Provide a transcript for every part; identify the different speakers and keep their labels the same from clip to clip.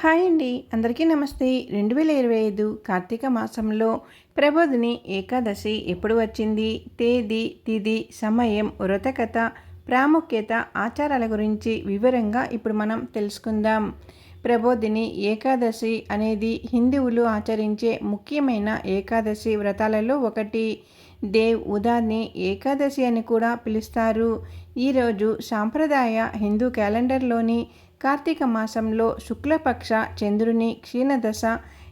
Speaker 1: Hi అండి. అందరికీ నమస్తే. రెండు వేల ఇరవై ఐదు కార్తీక మాసంలో ప్రబోధిని ఏకాదశి ఎప్పుడు వచ్చింది? తేదీ తిది సమయం వ్రతకథ ప్రాముఖ్యత ఆచారాల గురించి వివరంగా ఇప్పుడు మనం తెలుసుకుందాం. ప్రబోధిని ఏకాదశి అనేది హిందువులు ఆచరించే ముఖ్యమైన ఏకాదశి వ్రతాలలో ఒకటి. దేవ్ ఉదాన్ని ఏకాదశి అని కూడా పిలుస్తారు. ఈరోజు సాంప్రదాయ హిందూ క్యాలెండర్లోని కార్తీక మాసంలో శుక్లపక్ష చంద్రుని క్షీణదశ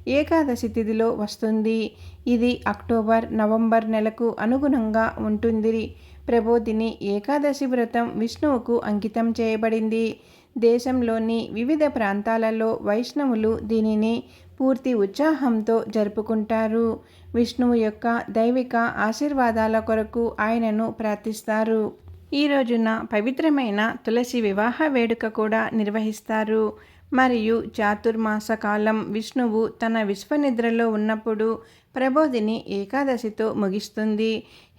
Speaker 1: ఏకాదశి తిథిలో వస్తుంది. ఇది అక్టోబర్ నవంబర్ నెలకు అనుగుణంగా ఉంటుంది ప్రబోధిని ఏకాదశి వ్రతం విష్ణువుకు అంకితం చేయబడింది. దేశంలోని వివిధ ప్రాంతాలలో వైష్ణవులు దీనిని పూర్తి ఉత్సాహంతో జరుపుకుంటారు. విష్ణువు యొక్క దైవిక ఆశీర్వాదాల కొరకు ఆయనను ప్రార్థిస్తారు. ఈ రోజున పవిత్రమైన తులసి వివాహ వేడుక కూడా నిర్వహిస్తారు. మరియు చాతుర్మాస కాలం విష్ణువు తన విశ్వనిద్రలో ఉన్నప్పుడు ప్రబోధిని ఏకాదశితో ముగిస్తుంది.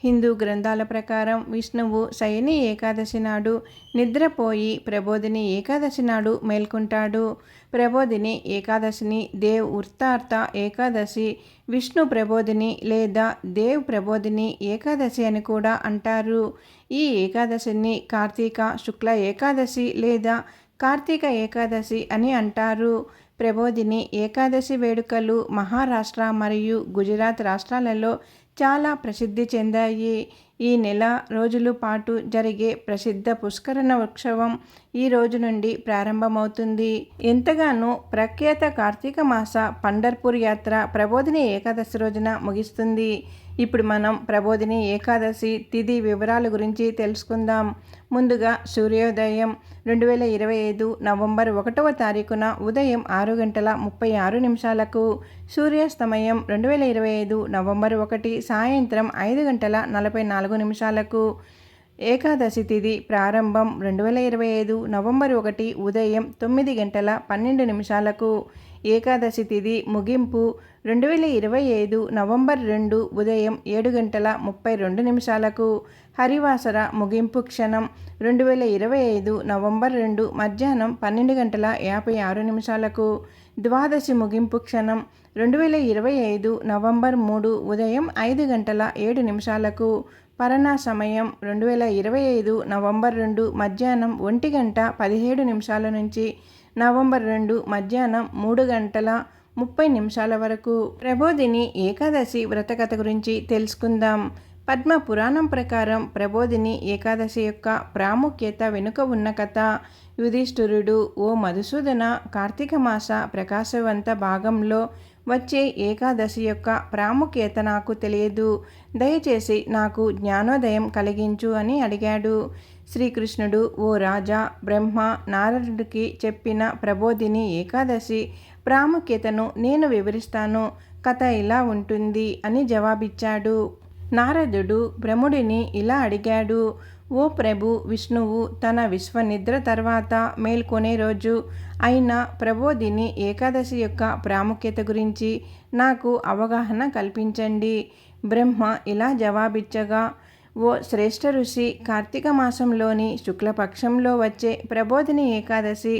Speaker 1: హిందూ గ్రంథాల ప్రకారం విష్ణువు శయని ఏకాదశి నాడు నిద్రపోయి ప్రబోధిని ఏకాదశి నాడు మేల్కొంటాడు. ప్రబోధిని ఏకాదశిని దేవ్ వృత్తార్థ ఏకాదశి విష్ణు ప్రబోధిని లేదా దేవ్ ప్రబోధిని ఏకాదశి అని కూడా అంటారు. ఈ ఏకాదశిని కార్తీక శుక్ల ఏకాదశి లేదా కార్తీక ఏకాదశి అని అంటారు. ప్రబోధిని ఏకాదశి వేడుకలు మహారాష్ట్ర మరియు గుజరాత్ రాష్ట్రాలలో చాలా ప్రసిద్ధి చెందాయి. ఈ నెల రోజుల పాటు జరిగే ప్రసిద్ధ పుష్కరణ ఉత్సవం ఈ రోజు నుండి ప్రారంభమవుతుంది. ఎంతగానో ప్రఖ్యాత కార్తీక మాస పండర్పూర్ యాత్ర ప్రబోధిని ఏకాదశి రోజున ముగిస్తుంది. ఇప్పుడు మనం ప్రబోధిని ఏకాదశి తిథి వివరాల గురించి తెలుసుకుందాం. ముందుగా సూర్యోదయం రెండు వేల ఇరవై ఐదు నవంబర్ ఒకటవ తారీఖున ఉదయం ఆరు గంటల ముప్పై ఆరు నిమిషాలకు సూర్యాస్తమయం రెండు వేల ఇరవై ఐదు నవంబర్ ఒకటి సాయంత్రం ఐదు గంటల నలభై నాలుగు నిమిషాలకు ఏకాదశి తిథి ప్రారంభం రెండు వేల ఇరవై ఐదు నవంబర్ ఒకటి ఉదయం తొమ్మిది గంటల పన్నెండు నిమిషాలకు. ఏకాదశి తిథి ముగింపు రెండు వేల ఇరవై ఐదు నవంబర్ రెండు ఉదయం ఏడు గంటల ముప్పై రెండు నిమిషాలకు. హరివాసర ముగింపు క్షణం రెండు వేల ఇరవై ఐదు నవంబర్ రెండు మధ్యాహ్నం పన్నెండు గంటల యాభై ఆరు నిమిషాలకు. ద్వాదశి ముగింపు క్షణం రెండు వేల ఇరవై ఐదు నవంబర్ మూడు ఉదయం ఐదు గంటల ఏడు నిమిషాలకు. పరణా సమయం రెండు వేల ఇరవై ఐదు నవంబర్ రెండు మధ్యాహ్నం ఒంటి గంట పదిహేడు నిమిషాల నుంచి నవంబర్ రెండు మధ్యాహ్నం మూడు గంటల ముప్పై నిమిషాల వరకు. ప్రబోధిని ఏకాదశి వ్రతకథ గురించి తెలుసుకుందాం. పద్మ పురాణం ప్రకారం ప్రబోధిని ఏకాదశి యొక్క ప్రాముఖ్యత వెనుక ఉన్న కథ. యుధిష్ఠిరుడు ఓ మధుసూదన కార్తీక మాస ప్రకాశవంత భాగంలో వచ్చే ఏకాదశి యొక్క ప్రాముఖ్యత నాకు తెలియదు. దయచేసి నాకు జ్ఞానోదయం కలిగించు అని అడిగాడు. శ్రీకృష్ణుడు ఓ రాజా బ్రహ్మ నారదుడికి చెప్పిన ప్రబోధిని ఏకాదశి ప్రాముఖ్యతను నేను వివరిస్తాను. కథ ఇలా ఉంటుంది అని జవాబిచ్చాడు. నారదుడు బ్రహ్ముడిని ఇలా అడిగాడు ఓ ప్రభు విష్ణువు తన విశ్వనిద్ర తర్వాత మేల్కొనే రోజు అయిన ప్రబోధిని ఏకాదశి యొక్క ప్రాముఖ్యత గురించి నాకు అవగాహన కల్పించండి. బ్రహ్మ ఇలా జవాబిచ్చగా ఓ శ్రేష్ఠ ఋషి కార్తీక మాసంలోని శుక్లపక్షంలో వచ్చే ప్రబోధిని ఏకాదశి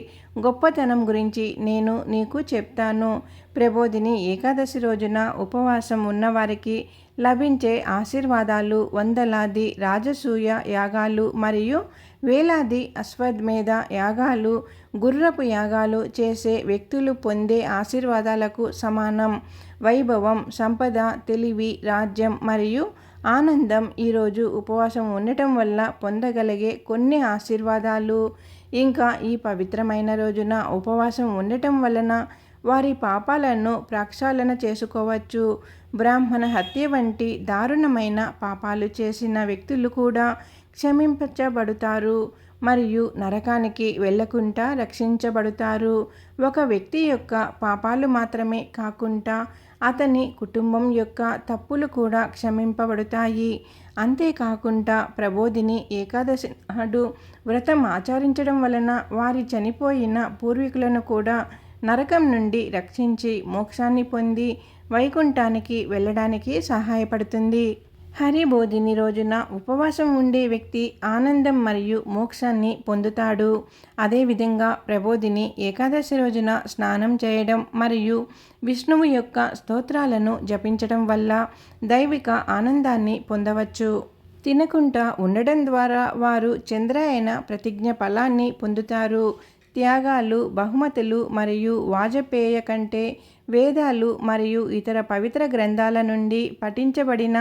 Speaker 1: గొప్పతనం గురించి నేను నీకు చెప్తాను. ప్రబోధిని ఏకాదశి రోజున ఉపవాసం ఉన్నవారికి లభించే ఆశీర్వాదాలు వందలాది రాజసూయ యాగాలు మరియు వేలాది అశ్వత్మేధ యాగాలు గుర్రపు యాగాలు చేసే వ్యక్తులు పొందే ఆశీర్వాదాలకు సమానం. వైభవం సంపద తెలివి రాజ్యం మరియు ఆనందం ఈరోజు ఉపవాసం ఉండటం వల్ల పొందగలిగే కొన్ని ఆశీర్వాదాలు. ఇంకా ఈ పవిత్రమైన రోజున ఉపవాసం ఉండటం వలన వారి పాపాలను ప్రక్షాళన చేసుకోవచ్చు. బ్రాహ్మణ హత్య వంటి దారుణమైన పాపాలు చేసిన వ్యక్తులు కూడా క్షమించబడుతారు మరియు నరకానికి వెళ్ళకుండా రక్షించబడుతారు. ఒక వ్యక్తి యొక్క పాపాలు మాత్రమే కాకుండా అతని కుటుంబం యొక్క తప్పులు కూడా క్షమింపబడతాయి. అంతేకాకుండా ప్రబోధిని ఏకాదశి నాడు వ్రతం ఆచరించడం వలన వారి చనిపోయిన పూర్వీకులను కూడా నరకం నుండి రక్షించి మోక్షాన్ని పొంది వైకుంఠానికి వెళ్ళడానికి సహాయపడుతుంది. హరిబోధిని రోజున ఉపవాసం ఉండే వ్యక్తి ఆనందం మరియు మోక్షాన్ని పొందుతాడు. అదేవిధంగా ప్రబోధిని ఏకాదశి రోజున స్నానం చేయడం మరియు విష్ణువు యొక్క స్తోత్రాలను జపించడం వల్ల దైవిక ఆనందాన్ని పొందవచ్చు. తినకుండా ఉండడం ద్వారా వారు చంద్రాయన ప్రతిజ్ఞ ఫలాన్ని పొందుతారు. త్యాగాలు బహుమతులు మరియు వాజపేయ కంటే వేదాలు మరియు ఇతర పవిత్ర గ్రంథాల నుండి పఠించబడిన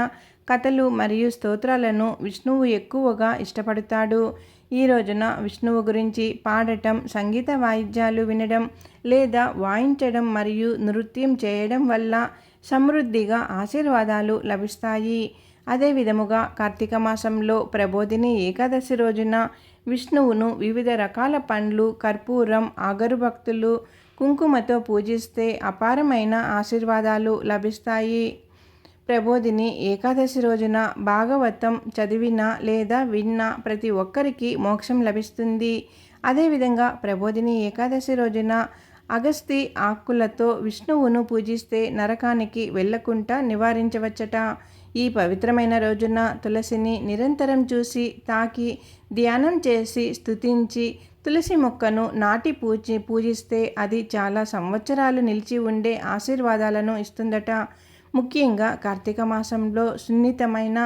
Speaker 1: కథలు మరియు స్తోత్రాలను విష్ణువు ఎక్కువగా ఇష్టపడతాడు. ఈ రోజున విష్ణువు గురించి పాడటం సంగీత వాయిద్యాలు వినడం లేదా వాయించడం మరియు నృత్యం చేయడం వల్ల సమృద్ధిగా ఆశీర్వాదాలు లభిస్తాయి. అదే విధముగా కార్తీక మాసంలో ప్రబోధిని ఏకాదశి రోజున విష్ణువును వివిధ రకాల పండ్లు కర్పూరం ఆగరుభక్తులు కుంకుమతో పూజిస్తే అపారమైన ఆశీర్వాదాలు లభిస్తాయి. ప్రబోధిని ఏకాదశి రోజున భాగవతం చదివిన లేదా విన్న ప్రతి ఒక్కరికి మోక్షం లభిస్తుంది. అదేవిధంగా ప్రబోధిని ఏకాదశి రోజున అగస్తి ఆకులతో విష్ణువును పూజిస్తే నరకానికి వెళ్ళకుండా నివారించవచ్చట. ఈ పవిత్రమైన రోజున తులసిని నిరంతరం చూసి తాకి ధ్యానం చేసి స్థుతించి తులసి మొక్కను నాటి పూజి పూజిస్తే అది చాలా సంవత్సరాలు నిలిచి ఉండే ఆశీర్వాదాలను ఇస్తుందట. ముఖ్యంగా కార్తీక మాసంలో సున్నితమైన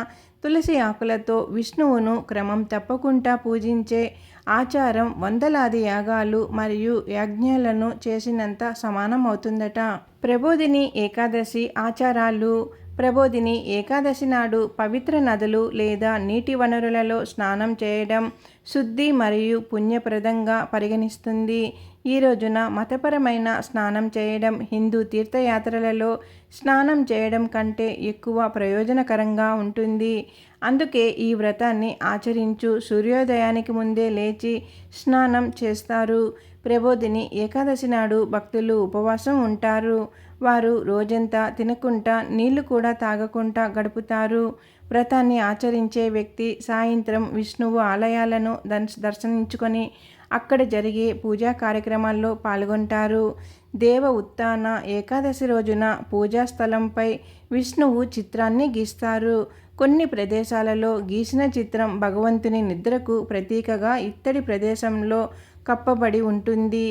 Speaker 1: తులసి ఆకులతో విష్ణువును క్రమం తప్పకుండా పూజించే ఆచారం వందలాది యాగాలు మరియు యజ్ఞాలను చేసినంత సమానం అవుతుందట ప్రబోధిని ఏకాదశి ఆచారాలు ప్రబోధిని ఏకాదశి నాడు పవిత్ర నదులు లేదా నీటి వనరులలో స్నానం చేయడం శుద్ధి మరియు పుణ్యప్రదంగా పరిగణిస్తుంది. ఈ రోజున మతపరమైన స్నానం చేయడం హిందూ తీర్థయాత్రలలో స్నానం చేయడం కంటే ఎక్కువ ప్రయోజనకరంగా ఉంటుంది. అందుకే ఈ వ్రతాన్ని ఆచరించు సూర్యోదయానికి ముందే లేచి స్నానం చేస్తారు. ప్రబోధిని ఏకాదశి నాడు భక్తులు ఉపవాసం ఉంటారు. వారు రోజంతా తినకుండా నీళ్ళు కూడా తాగకుండా గడుపుతారు. వ్రతాన్ని ఆచరించే వ్యక్తి సాయంత్రం విష్ణువు ఆలయాలను దర్శించుకొని అక్కడ జరిగే పూజా కార్యక్రమాల్లో పాల్గొంటారు. దేవ ఉత్తాన ఏకాదశి రోజున పూజా స్థలంపై విష్ణువు చిత్రాన్ని గీస్తారు. కొన్ని ప్రదేశాలలో గీసిన చిత్రం భగవంతుని నిద్రకు ప్రతీకగా ఇత్తడి ప్రదేశంలో కప్పబడి ఉంటుంది.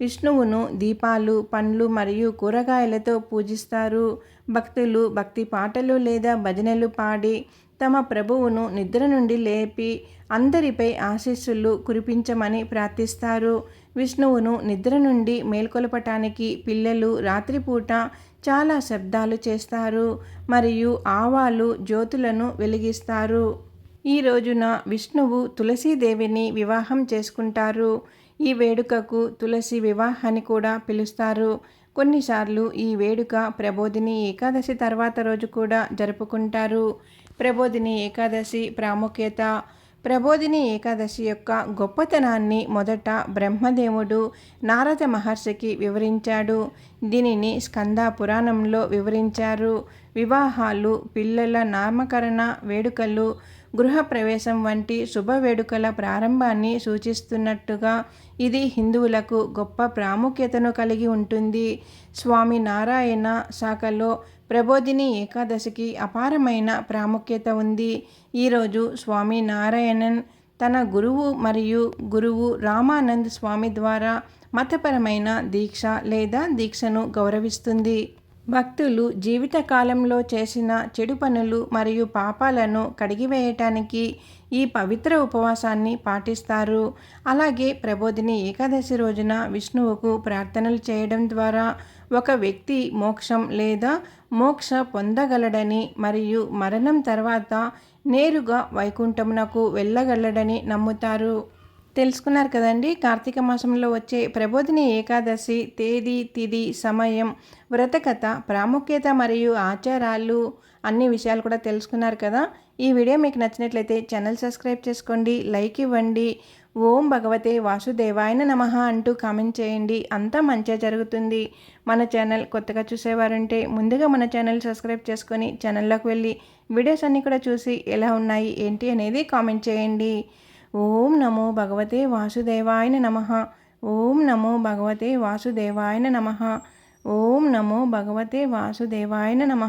Speaker 1: విష్ణువును దీపాలు పండ్లు మరియు కూరగాయలతో పూజిస్తారు. భక్తులు భక్తి పాటలు లేదా భజనలు పాడి తమ ప్రభువును నిద్ర నుండి లేపి అందరిపై ఆశీస్సులు కురిపించమని ప్రార్థిస్తారు. విష్ణువును నిద్ర నుండి మేల్కొలపటానికి పిల్లలు రాత్రిపూట చాలా శబ్దాలు చేస్తారు మరియు ఆవాలు జ్యోతులను వెలిగిస్తారు. ఈ రోజున విష్ణువు తులసీదేవిని వివాహం చేసుకుంటారు. ఈ వేడుకకు తులసి వివాహాన్ని కూడా పిలుస్తారు. కొన్నిసార్లు ఈ వేడుక ప్రబోధిని ఏకాదశి తర్వాత రోజు కూడా జరుపుకుంటారు. ప్రబోధిని ఏకాదశి ప్రాముఖ్యత ప్రబోధిని ఏకాదశి యొక్క గొప్పతనాన్ని మొదట బ్రహ్మదేవుడు నారద మహర్షికి వివరించాడు. దీనిని స్కంద పురాణంలో వివరించారు. వివాహాలు పిల్లల నామకరణ వేడుకలు గృహప్రవేశం వంటి శుభ వేడుకల ప్రారంభాన్ని సూచిస్తున్నట్టుగా ఇది హిందువులకు గొప్ప ప్రాముఖ్యతను కలిగి ఉంటుంది. స్వామి నారాయణ శాఖలో ప్రబోధిని ఏకాదశికి అపారమైన ప్రాముఖ్యత ఉంది. ఈరోజు స్వామి నారాయణన్ తన గురువు మరియు గురువు రామానంద్ స్వామి ద్వారా మతపరమైన దీక్ష లేదా దీక్షను గౌరవిస్తుంది. భక్తులు జీవితకాలంలో చేసిన చెడు పనులు మరియు పాపాలను కడిగివేయటానికి ఈ పవిత్ర ఉపవాసాన్ని పాటిస్తారు. అలాగే ప్రబోధిని ఏకాదశి రోజున విష్ణువుకు ప్రార్థనలు చేయడం ద్వారా ఒక వ్యక్తి మోక్షం లేదా మోక్ష పొందగలడని మరియు మరణం తర్వాత నేరుగా వైకుంఠమునకు వెళ్ళగలడని నమ్ముతారు. తెలుసుకున్నారు కదండి. కార్తీక మాసంలో వచ్చే ప్రబోధిని ఏకాదశి తేదీ తిది సమయం వ్రతకథ ప్రాముఖ్యత మరియు ఆచారాలు అన్ని విషయాలు కూడా తెలుసుకున్నారు కదా. ఈ వీడియో మీకు నచ్చినట్లయితే ఛానల్ సబ్స్క్రైబ్ చేసుకోండి లైక్ ఇవ్వండి. ఓం భగవతే వాసుదేవాయన నమ అంటూ కామెంట్ చేయండి. అంతా మంచిగా జరుగుతుంది. మన ఛానల్ కొత్తగా చూసేవారంటే ముందుగా మన ఛానల్ సబ్స్క్రైబ్ చేసుకొని ఛానల్లోకి వెళ్ళి వీడియోస్ అన్నీ కూడా చూసి ఎలా ఉన్నాయి ఏంటి అనేది కామెంట్ చేయండి. ఓం నమో భగవతే వాసుదేవాయన నమ ఓం నమో భగవతే వాసుదేవాయన నమ ఓం నమో భగవతే వాసుదేవాయన నమ